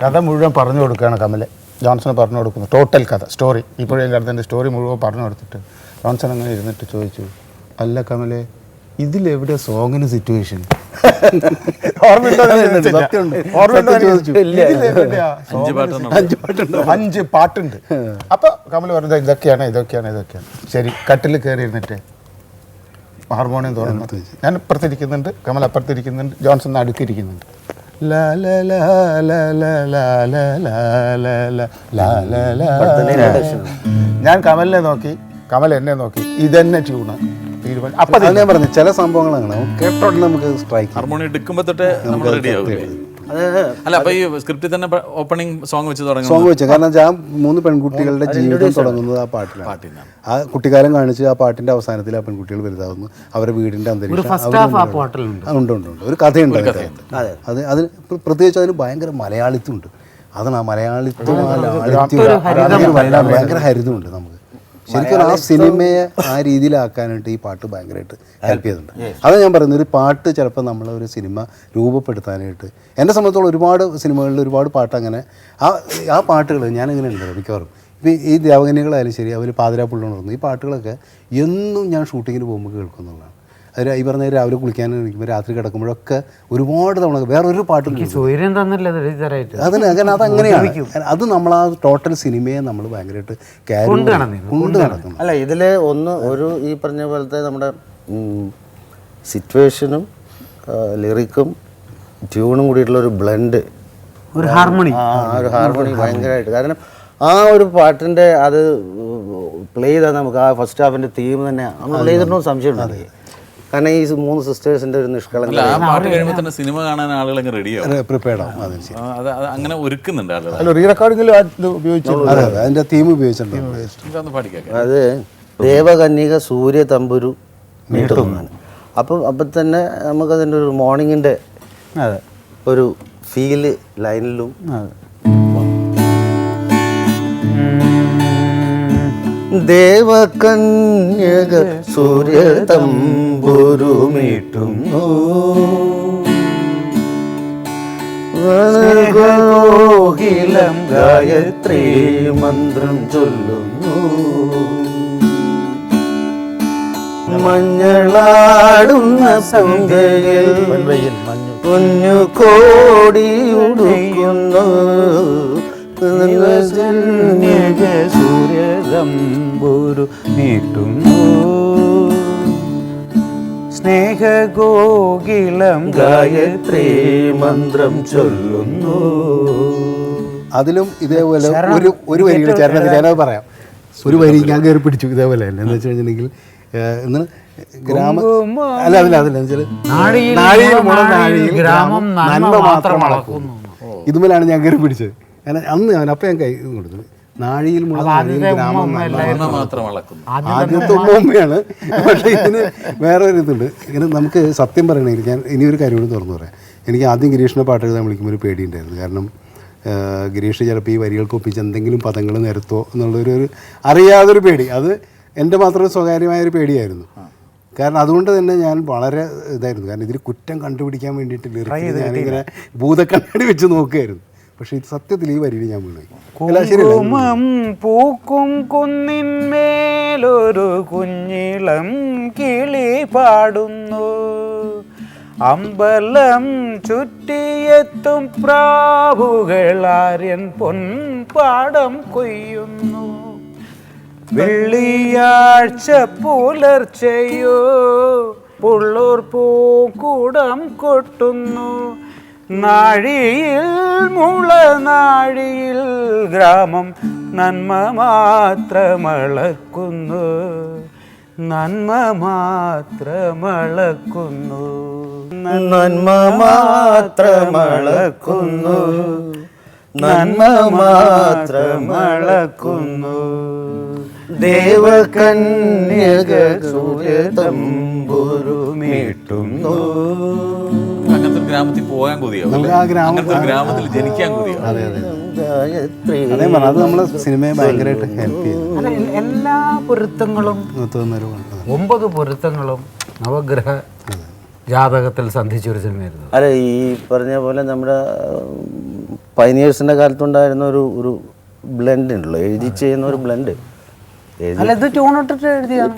കഥ മുഴുവൻ പറഞ്ഞു കൊടുക്കുകയാണ് കമൽ. ജോൺസൺ പറഞ്ഞു കൊടുക്കുന്നു. ടോട്ടൽ കഥ സ്റ്റോറി ഇപ്പോഴും കഥന്റെ സ്റ്റോറി മുഴുവൻ പറഞ്ഞു കൊടുത്തിട്ട് ജോൺസൺ അങ്ങനെ ഇരുന്നിട്ട് ചോദിച്ചു അല്ല കമലെ ഇതിലെവിടെ സോങ്ങിന് സിറ്റുവേഷൻ. അഞ്ച് പാട്ടുണ്ട്. അപ്പൊ കമൽ പറഞ്ഞത് ഇതൊക്കെയാണ് ഇതൊക്കെയാണ് ഇതൊക്കെയാണ്. ശരി കട്ടിൽ കയറി ഇരുന്നിട്ട് ഹാർമോണിയം തുറന്നു ഞാൻ അപ്പുറത്തിരിക്കുന്നുണ്ട് കമൽ അപ്പുറത്തിരിക്കുന്നുണ്ട് ജോൺസൺ നടുക്കിരിക്കുന്നുണ്ട് ഞാൻ കമലിനെ നോക്കി കമൽ എന്നെ നോക്കി ഇതെന്നെ ട്യൂണ് തീരുമാനം അപ്പൊ ഞാൻ പറഞ്ഞു ചില സംഭവങ്ങളാണ് അങ്ങനെ നമുക്ക് സ്ട്രൈക്ക് ഹാർമോണി എടുക്കുമ്പോ തൊട്ടേ നമ്മൾ റെഡിയാവും അല്ല അപ്പൊ ഈ സ്ക്രിപ്റ്റിൽ തന്നെ ഓപ്പണിംഗ് സോങ് വെച്ച് തുടങ്ങി സോങ് വെച്ചു. കാരണം വെച്ചാൽ ആ മൂന്ന് പെൺകുട്ടികളുടെ ജീവിതം തുടങ്ങുന്നത് ആ പാട്ടിലാണ്. ആ കുട്ടിക്കാലം കാണിച്ച് ആ പാട്ടിന്റെ അവസാനത്തിൽ ആ പെൺകുട്ടികൾ വലുതാവുന്നു. അവരുടെ വീടിന്റെ അന്തരീക്ഷം ഫസ്റ്റ് ഹാഫ് ആ പാട്ടിലുണ്ട്. ഉണ്ട് ഉണ്ട് ഉണ്ട്. ഒരു കഥയുണ്ട് അതെ. അത് അത് പ്ര- പ്രത്യേകിച്ച് അതിന് ഭയങ്കര മലയാളിത്വം ഉണ്ട് അതാണ് ആ മലയാളിത്വം അതിന് ഭയങ്കര ഹരിതമുണ്ട് നമുക്ക്. ശരിക്കും ആ സിനിമയെ ആ രീതിയിലാക്കാനായിട്ട് ഈ പാട്ട് ഭയങ്കരമായിട്ട് ഹെൽപ്പ് ചെയ്തിട്ടുണ്ട് അതാണ് ഞാൻ പറയുന്നത് ഒരു പാട്ട് ചിലപ്പോൾ നമ്മൾ ഒരു സിനിമ രൂപപ്പെടുത്താനായിട്ട്. എന്നെ സംബന്ധിച്ചോളം ഒരുപാട് സിനിമകളിൽ ഒരുപാട് പാട്ട് അങ്ങനെ ആ ആ പാട്ടുകൾ ഞാനിങ്ങനെ ഉണ്ട് മിക്കവാറും. ഇപ്പം ഈ ദേവകന്യകളായാലും ശരി അവർ പാതിരാപ്പുള്ളുണർന്നു ഈ പാട്ടുകളൊക്കെ എന്നും ഞാൻ ഷൂട്ടിങ്ങിന് പോകുമ്പോൾ കേൾക്കുന്നുള്ളതാണ് ഈ പറഞ്ഞ രാവിലെ കുളിക്കാൻ രാത്രി കിടക്കുമ്പോഴൊക്കെ ഒരുപാട് തവണ വേറൊരു പാട്ടും കേൾക്കും. സൂര്യൻ തന്നില്ല അതന്നെ അതിന് അങ്ങനെ അങ്ങനെയാണ്. അത് നമ്മൾ ആ ടോട്ടൽ സിനിമയെ നമ്മൾ ഭയങ്കരമായിട്ട് കൊണ്ട് നടക്കുന്നു. അല്ല ഇതിൽ ഒന്ന് ഒരു ഈ പറഞ്ഞ പോലത്തെ നമ്മുടെ സിറ്റുവേഷനും ലിറിക്കും ട്യൂണും കൂടിയിട്ടുള്ള ഒരു ബ്ലെൻഡ് ഒരു ഹാർമണി ആ ഒരു ഹാർമണി ഭയങ്കരമായിട്ട് കാരണം ആ ഒരു പാട്ടിന്റെ അത് പ്ലേ ചെയ്താൽ നമുക്ക് ആ ഫസ്റ്റ് ഹാഫിന്റെ തീം തന്നെ നമ്മൾ പ്ലേ ചെയ്തിട്ടുണ്ടോ സംശയം ഉണ്ട് കാരണം ഈ മൂന്ന് സിസ്റ്റേഴ്സിന്റെ ഒരു അല്ല നിഷ്കളങ്ക ആ പാട്ട് കഴിയുമ്പോൾ തന്നെ സിനിമ കാണാൻ ആളുകൾ അങ്ങ് റെഡിയാവും പ്രിപ്പയർഡ് ആവും അതിന് ശരി. അത് അങ്ങനെ ഒരുക്കുന്നുണ്ട് ആളുകൾ അല്ല റീ റെക്കോർഡിങ്ങിൽ അത് അതെ. അതെ അതിന്റെ തീം ഉപയോഗിച്ചിട്ടുണ്ട്. പാടിക്കാം അത്. ദേവകന്യക സൂര്യ തമ്പുരു നീട്ടുന്നതാണ്. അപ്പം അപ്പം തന്നെ നമുക്കതിന്റെ ഒരു മോർണിംഗിന്റെ അതെ. ഒരു ഫീൽ ലൈനിലും ദേവകന്യക സൂര്യതമ്പുരുമിട്ടുന്നു ഗോഹിലം ഗായത്രി മന്ത്രം ചൊല്ലുന്നു. മഞ്ഞളാടുന്ന സന്ധ്യയിൽ കുഞ്ഞു കോടിയുടുക്കുന്നു സൂര്യതമ്പുരു നീട്ടുന്നു. സ്നേഹഗോകിളം ഗായത്രി മന്ത്രം ചൊല്ലുന്നു. അതിലും ഇതേപോലെ ഒരു ഒരു വരികൾ ചേർന്നത് ഞാനത് പറയാം. ഒരു വരി ഞാൻ കയറി പിടിച്ചു ഇതേപോലെ തന്നെ എന്ന് വെച്ച് കഴിഞ്ഞിട്ടുണ്ടെങ്കിൽ ഗ്രാമ അല്ല അതില്ല നാഴിയിൽ ഗ്രാമം നന്മ മാത്രം അളക്കുന്നു. ഇതുമേലാണ് ഞാൻ കയറി പിടിച്ചത്. കാരണം അന്ന് ഞാൻ അപ്പം ഞാൻ കൈ കൊടുത്തത് നാഴിയിൽ ആദ്യത്തെ ഉമ്മയാണ്. പക്ഷേ ഇതിന് വേറെ ഒരു ഇതുണ്ട്. ഇങ്ങനെ നമുക്ക് സത്യം പറയണമെങ്കിൽ ഞാൻ ഇനി ഒരു കാര്യം കൂടി തുറന്നു പറയാം. എനിക്ക് ആദ്യം ഗിരീഷിനെ പാട്ട് എഴുതാൻ വിളിക്കുമ്പോൾ ഒരു പേടിയുണ്ടായിരുന്നു. കാരണം ഗിരീഷ് ചിലപ്പോൾ ഈ വരികൾക്ക് ഒപ്പിച്ച് എന്തെങ്കിലും പദങ്ങൾ നിരത്തോ എന്നുള്ളൊരു ഒരു അറിയാതൊരു പേടി. അത് എന്റെ മാത്രം സ്വകാര്യമായ ഒരു പേടിയായിരുന്നു കാരണം അതുകൊണ്ട് തന്നെ ഞാൻ വളരെ ഇതായിരുന്നു. കാരണം ഇതിൽ കുറ്റം കണ്ടുപിടിക്കാൻ വേണ്ടിയിട്ട് ഞാനിങ്ങനെ ഭൂതക്കണ്ണാടി വെച്ച് നോക്കുകയായിരുന്നു. പക്ഷേ ഇത് സത്യത്തിൽ ഈ വരിയിൽ ഞാൻ വീണു കുഞ്ഞിളം കിളി പാടുന്നു. അമ്പലം ചുറ്റിയെത്തും പ്രാവുകളാര്യൻ പൊൻപാടം കൊയ്യുന്നു. വെള്ളിയാഴ്ച പുലർച്ചയോ പുള്ളൂർ പൂക്കൂടം കൊട്ടുന്നു. നാഴിയിൽ മുള നാഴിയിൽ ഗ്രാമം നന്മ മാത്രമളക്കുന്നു. നന്മ മാത്രമളക്കുന്നു. നന്മ മാത്രമളക്കുന്നു. നന്മ മാത്രമളക്കുന്നു. ദേവകന്യക സൂര്യതം തമ്പുരുമീട്ടുന്നു അങ്ങനത്തെ ഒരു ഗ്രാമത്തിൽ പോകാൻ കൊതിയാവും. അങ്ങനത്തെ ഗ്രാമത്തിൽ ജനിക്കാൻ കൊതിയാവും. അതേ പറഞ്ഞു അത്. നമ്മളെ സിനിമയെ ഭയങ്കരമായിട്ട് ഹെൽപ്പ് ചെയ്തു. അല്ല, എല്ലാ പൊരുത്തങ്ങളും ഒമ്പത് പൊരുത്തങ്ങളും നവഗ്രഹ ജാതകത്തിൽ സന്ധിച്ചൊരു സിനിമയായിരുന്നു. അല്ല ഈ പറഞ്ഞ പോലെ നമ്മുടെ പൈനിയേഴ്സിന്റെ കാലത്തുണ്ടായിരുന്ന ഒരു ഒരു ബ്ലെൻഡ് ഉണ്ടല്ലോ. എഴുതി ചെയ്യുന്ന ഒരു ബ്ലെൻഡ് അല്ല ഇത് ട്യൂൺ ഇട്ടിട്ട് എഴുതിയാണ്